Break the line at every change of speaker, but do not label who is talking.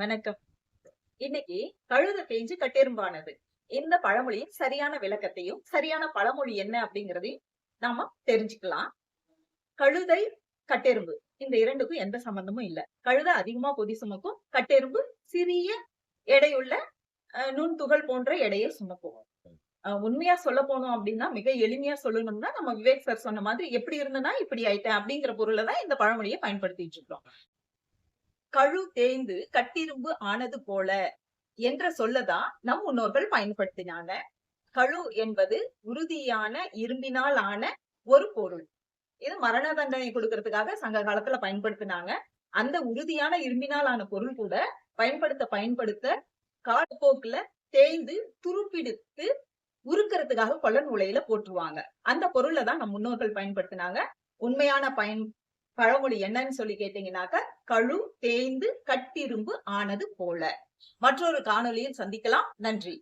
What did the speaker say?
வணக்கம். இன்னைக்கு கழுத பேஞ்சு கட்டெரும்பானது. இந்த பழமொழியின் சரியான விளக்கத்தையும் சரியான பழமொழி என்ன அப்படிங்கறதையும் நாம தெரிஞ்சுக்கலாம். கழுதை கட்டெரும்பு. இந்த இரண்டுக்கும் எந்த சம்பந்தமும் இல்ல. கழுத அதிகமா பொதி சுமக்கும் கட்டெரும்பு சிறிய எடையுள்ள அஹ், நுண்துகள் போன்ற எடையை சுமக்கும். உண்மையா சொல்ல போனோம் அப்படின்னா மிக எளிமையா சொல்லணும்னா நம்ம விவேக் சார் சொன்ன மாதிரி எப்படி இருந்தனா இப்படி ஆயிட்டேன் அப்படிங்கிற பொருளை தான் இந்த பழமொழியை பயன்படுத்திட்டு இருக்கோம். கழு தேய்ந்து கட்டிரும்பு ஆனது போல என்ற சொல்லதான் நம் முன்னோர்கள் பயன்படுத்தினாங்க. கழு என்பது உறுதியான இரும்பினால் ஆன ஒரு பொருள். இது மரண தண்டனை கொடுக்கறதுக்காக சங்க காலத்துல பயன்படுத்தினாங்க. அந்த உறுதியான இரும்பினால் ஆன பொருள் கூட பயன்படுத்த பயன்படுத்த காலப்போக்குல தேய்ந்து துருப்பிடித்து உருக்கிறதுக்காக கொள்ள நுழையில போட்டுருவாங்க அந்த பொருளை தான் நம் முன்னோர்கள் பயன்படுத்தினாங்க. உண்மையான பயன் பழமொழி என்னன்னு சொல்லி கேட்டீங்கன்னாக்க கழு தேய்ந்து கட்டிரும்பு ஆனது போல. மற்றொரு காணொலியில் சந்திக்கலாம். நன்றி.